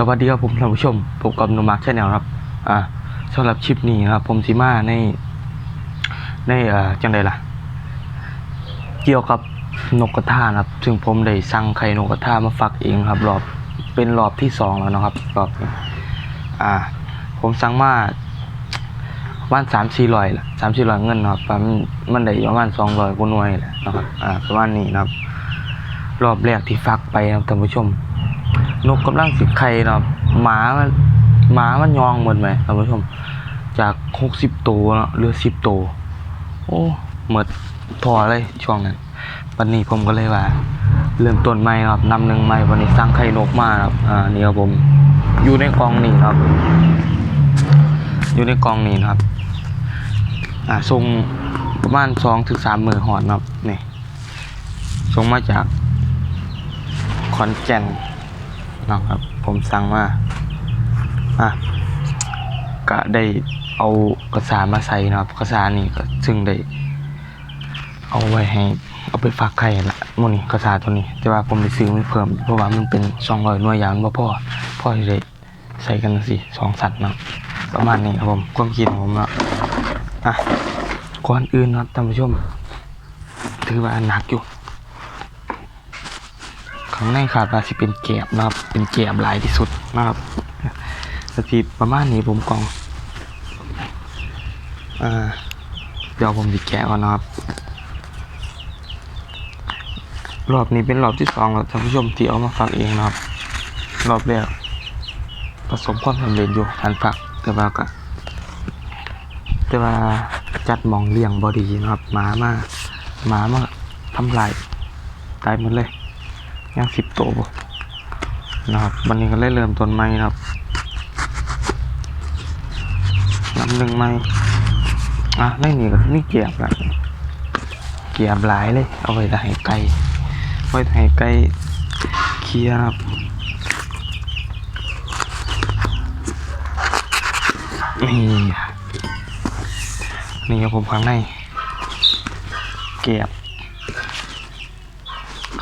สวัสดีครับผมท่านผู้ชมพบกับโนมาร์คชาแนลครับ อ่าสำหรับคลิปนี้นะครับ ผมสิมาใน ในเอ่อจังใดล่ะ เกี่ยวกับนกกระทานครับ ซึ่งผมได้สั่งไข่นกกระทามาฝากเองครับ รอบเป็นรอบที่สองแล้วนะครับรอบนี้อ่า ผมสั่งมาประมาณสามสี่ร้อยละสามสี่ร้อยเงินนะครับมาณมันได้ประมาณสองร้อยกว่าหน่วยแหละนะครับ อ่าประมาณนี้นะครับ รอบแรกที่ฟักไปครับท่านผู้ชม นกกำลังสิไข่นะครับหมามันหมามันยองหมดไหมท่านผู้ชม จากหกสิบตัวเนาะเหลือสิบตัวโอ้หมดพอเลยช่วงนั้นวันนี้ผมก็เลยว่า เริ่มต้นใหม่ครับนำหนึ่งใหม่วันนี้สร้างไข่นกมาครับอ่านี่ครับผมอยู่ในกองนี้ครับ อยู่ในกองนี้ครับอ่าทรงประมาณสองถึงสามมือหอดนครับนี่ส่งมาจากขอนแก่น นะครับ ผมสั่งมาอะก็ได้เอากระสามาใส่นะครับกระสานี่ก็ซึ่งได้ เอาไว้ให้เอาไปฝากไข่ละโมนี่กระสาตัวนี้ แต่ว่าผมได้ซื้อมาเพิ่ม เพราะว่ามันเป็นสองร้อยหน่วยยางบ่พอพ่อจะได้ใส่กันสิสองสัตว์นะประมาณนี้ครับผมความคิดของผมนะอะก่อนอื่นนะครับท่านผู้ชมถือว่าหนักอยู่ ข้างในขาดว่าสิเป็นแกบนะครับ เป็นแกบหลายที่สุดนะครับสถิตประมาณนี้ผมกองอ่าเดี๋ยวผมจะแกะก่อนนะครับ รอบนี้เป็นรอบที่สองแล้วท่านผู้ชมที่เอามาฝากเองนะครับ รอบแรกประสบความสำเร็จอยู่การฝากแต่ว่าก็แต่ว่าจัดมองเลี้ยงบอดีนะครับหมามาหมามาทำลายตายหมดเลย ย่างสิบตัวบ่นะครับ วันนี้ก็เลยเริ่มต้นใหม่นะครับลำหนึ่งใหม่อะในนี่ก็มีเกียบละเกียบหลายเลย เอาไว้ให้ไก่ไว้ให้ไก่เคลียร์ครับนี่นี่ครับผมข้างในเกียบ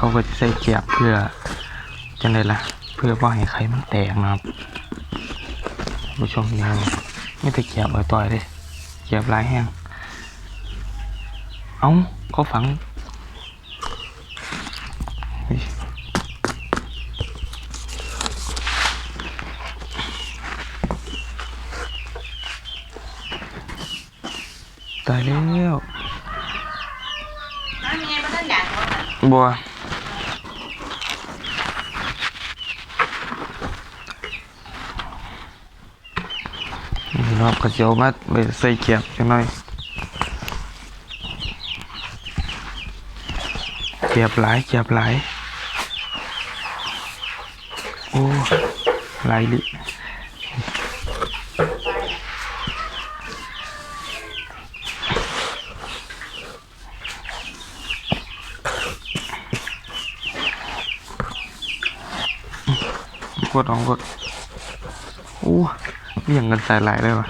เขาก็จะใส่เกียบเพื่อจังไดล่ะ เพื่อว่าให้ไข่มันแตกนะครับผู้ชมนี่ครับไม่แต่เกียบเอาต่อยเลยเกียบหลายแห้งเอ้าเขาฝังเฮ้ยตายแล้วน้ำ ยังไงบ่ทันอยากบ่น่ะบัวนี่รอบกระเจียวมาไปใส่เกียบจังหน่อยเกียบหลายเกียบหลายโอ้หลายลิกดอองกดโอ้ เลี่ยงกันใส่หลายเลยวะ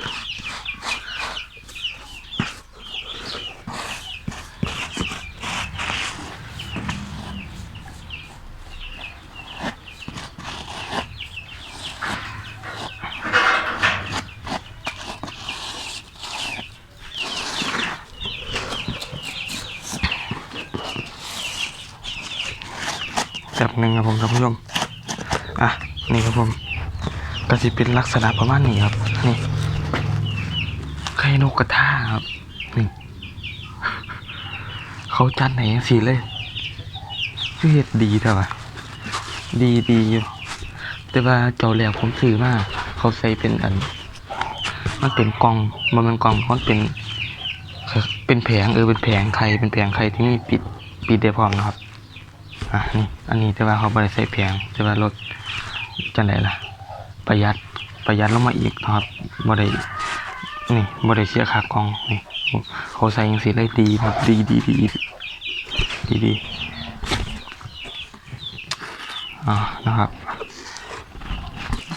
แบบหนึ่งครับผมท่านผู้ชมอะนี่ครับผม ก็จะเป็นลักษณะประมาณนี้ครับ นี่ไข่นกกระทาครับ นี่ เขาจัดไหนสีเลยคือเห็ดดีเถอะวะดีดีอยู่แต่ว่าเจ้าแหลวผมซื้อมาเขาใส่เป็นอัน มันเป็นกล่องมันเป็นกล่องมันเป็น เป็นแผงเออเป็นแผงไข่เป็นแผงไข่ที่มีปิดปิดได้พร้อมนะครับอะนี่อันนี้แต่ว่าเขาบริใส่แพงแต่ว่ารถจังไดล่ะ ประหยัดประหยัดลงมาอีกนะครับบรินี่บริเสียค่ากล่องนี่เขาใส่ยังสีเลยดีครับดีดีดีดีดีอ่านะครับ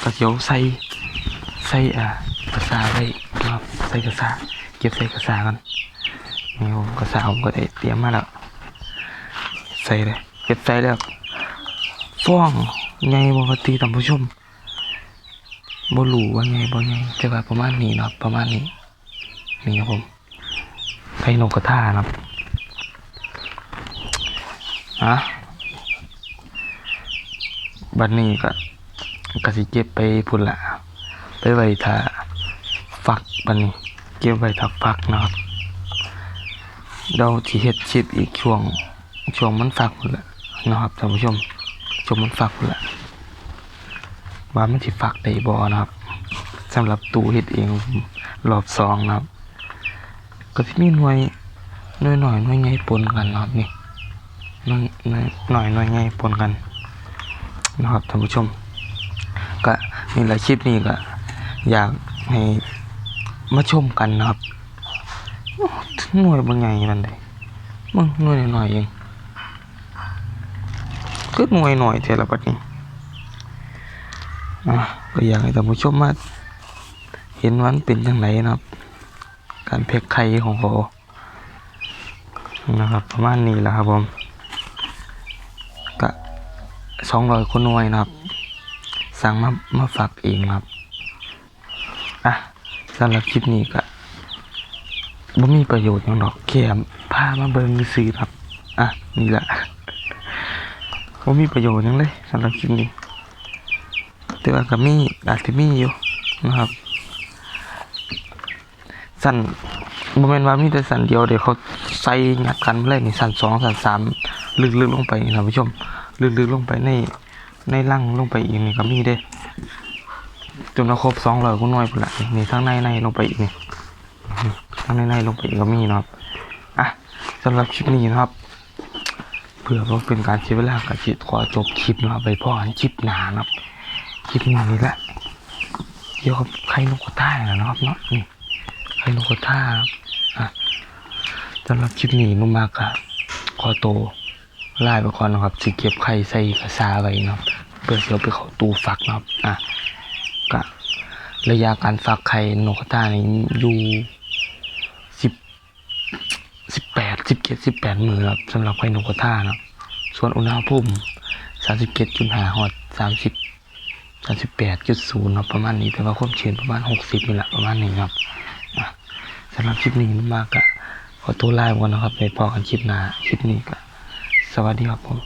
กระเจียวใส่ใส่อ่ากระซาไว้นะครับใส่กระซาเก็บใส่กระซากันนี่ผมกระซาผมก็ได้เตรียมมาแล้วใส่เลยเก็บใส่แล้วฟ้องไงปกติท่านผู้ชม บ่รู้ว่าไงบ่ไงแต่ว่าประมาณนี้เนาะประมาณนี้ นี่ครับผมไข่นกกระทานะครับอะบัดนี้ก็กสิเก็บไปพุ่นละไปไว้ถ้าฟักบัดนี้ เก็บไว้ถ้าฟักนะครับเราสิเฮ็ดคลิปอีกช่วงช่วงมันฟักพุ่นละนะครับท่านผู้ชมช่วงมันฟักพุ่นละ ว่ามันสิฟักได้บ่นะครับสำหรับตู้เฮ็ดเองรอบสองนะครับ ก็สิมีหน่วยหน่วยหน่อยหน่วยใหญ่ปนกันนะครับนี่หน่วยหน่วยหน่อยหน่วยใหญ่ปนกันนะครับท่านผู้ชม ก็นี่แหละคลิปนี้ก็อยากให้มาชมกันนะครับหน่วยบางใหญ่นั่นได้มึงหน่วยหน่อยเองคือหน่วยหน่อยแต่ละบัดนี้ ก็อยากให้ท่านผู้ชมมาเห็นวันเป็นยังไงนะครับ การเพกไข่ของเขานะครับ ประมาณนี้แหละครับผมก็สองร้อยคนหน่วยนะครับ สั่งมามาฝากเองนะครับอะสำหรับคลิปนี้ก็บ่มีประโยชน์หยังดอกแค่พามาเบิ่งซื้อครับ อะ นี่แหละบ่มีประโยชน์ยังเลยสำหรับคลิปนี้ แต่ว่าก็มีอาจจะมีอยู่นะครับสั่นโมเมนว่ามีแต่สั่นเดียวเดี๋ยวเขาใส่งัดกันมาเลยนี่สั่นสองสั่นสามลึกๆลงไปนี่ท่านผู้ชม ลึกๆลงไปในในร่างลงไปอีกนี่ก็มีเด้จนเราครบสองร้อยก็น้อยไปละนี่ทั้งในในลงไปอีกนี่ทั้งในในลงไปอีกก็มีนะครับอะสำหรับคลิปนี้นะครับเพื่อว่าเป็นการเสียเวลากับจิตขอจบคลิปนะครับไปพ่อคลิปหนานะครับ คลิปนี้นี่แหละเกี่ยวกับไข่นกกระทานะครับเนาะนี่ไข่นกกระทาอะสำหรับคลิปนี้นุ่มมากครับขอโตไล่ไปก่อนนะครับสิเก็บไข่ใส่กระซาไว้นะครับเพื่อเสียไปเขาตู้ฟักนะครับอะก็ระยะการฟักไข่นกกระทานี่อยู่สิบสิบแปดสิบเจ็ดสิบแปดมือครับสำหรับไข่นกกระทานะส่วนอุณหภูมิสามสิบเจ็ดจุดห้าฮอตสามสิบ สามสิบแปดจุดศูนย์ครับประมาณนี้แต่ว่าความชื้นประมาณหกสิบนี่แหละประมาณนี้ครับสำหรับคลิปนี้มากอะขอตัวลาไปก่อนนะครับไปพอกันคลิปหน้าคลิปนี้ก็สวัสดีครับผม